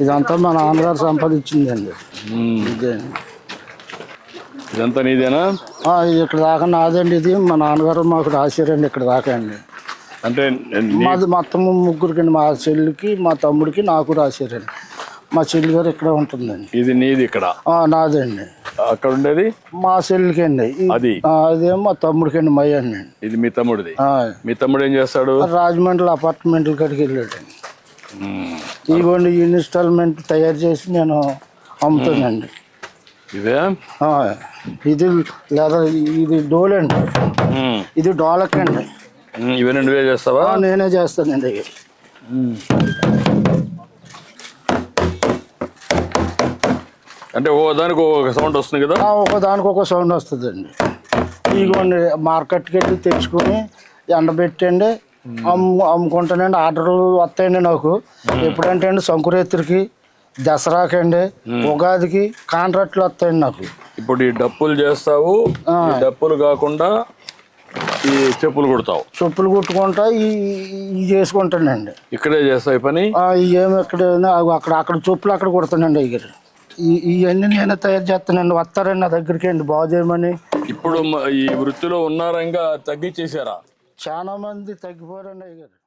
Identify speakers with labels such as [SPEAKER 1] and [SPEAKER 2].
[SPEAKER 1] ఇదంతా మా నాన్నగారు సంపాదించిందండి. ఇదే.
[SPEAKER 2] ఇదంతా నీదేనా?
[SPEAKER 1] ఇది ఇక్కడ దాకా నాదండి ఇది. మా నాన్నగారు మాకు రాశారండి ఇక్కడ దాకా అండి.
[SPEAKER 2] అంటే
[SPEAKER 1] మాది మొత్తం ముగ్గురికి మా చెల్లికి మా తమ్ముడికి నాకు రాశారండి. మా చెల్లి గారు ఇక్కడ ఉంటుందండి.
[SPEAKER 2] ఇది నీది ఇక్కడ?
[SPEAKER 1] నాదండి.
[SPEAKER 2] అక్కడ ఉండేది
[SPEAKER 1] మా చెల్లికి అండి
[SPEAKER 2] అది?
[SPEAKER 1] అదేమో మా తమ్ముడికి అండి మయ్య అండి
[SPEAKER 2] ఇది మీ తమ్ముడిది? మీ తమ్ముడు ఏం చేస్తాడు?
[SPEAKER 1] రాజమండ్రి అపార్ట్మెంట్ల కాడికి వెళ్ళాడండి. ఈ ఇన్స్టాల్మెంట్ తయారు చేసి నేను అమ్ముతానండి.
[SPEAKER 2] ఇదే
[SPEAKER 1] ఇది లేదా ఇది డోల్ అండి. ఇది డోలక్ అండి.
[SPEAKER 2] ఇవన్నీ నువ్వే చేస్తావా?
[SPEAKER 1] నేనే చేస్తానండి.
[SPEAKER 2] అంటే ఓ దానికి ఒక సౌండ్ వస్తుంది కదా?
[SPEAKER 1] ఆ, ఒకదానికి ఒక సౌండ్ వస్తుందండి. ఇదిగోండి మార్కెట్కి వెళ్ళి తెచ్చుకొని ఎండబెట్టండి. అమ్ము అమ్ముకుంటానండి. ఆర్డర్లు వస్తాయండి నాకు. ఎప్పుడంటే అండి సంకురేత్రికి దసరాకండి ఉగాదికి కాంట్రాక్ట్లు వస్తాయండి నాకు.
[SPEAKER 2] ఇప్పుడు ఈ డప్పులు చేస్తావు డప్పులు కాకుండా ఈ చెప్పులు కుడతావు.
[SPEAKER 1] చెప్పులు కుట్టుకుంటా ఈ చేసుకుంటానండి.
[SPEAKER 2] ఇక్కడే చేస్తావు పని?
[SPEAKER 1] ఏమి ఎక్కడ అక్కడ అక్కడ చెప్పులు అక్కడ కుడతానండి ఈ ఇవన్నీ నేనే తయారు చేస్తానండి. వస్తారండి నా దగ్గరికి అండి బాగు చేయమని.
[SPEAKER 2] ఇప్పుడు ఈ వృత్తిలో ఉన్నారా ఇంకా తగ్గించేశారా?
[SPEAKER 1] చాలా మంది తగ్గిపోరండి అయ్యారు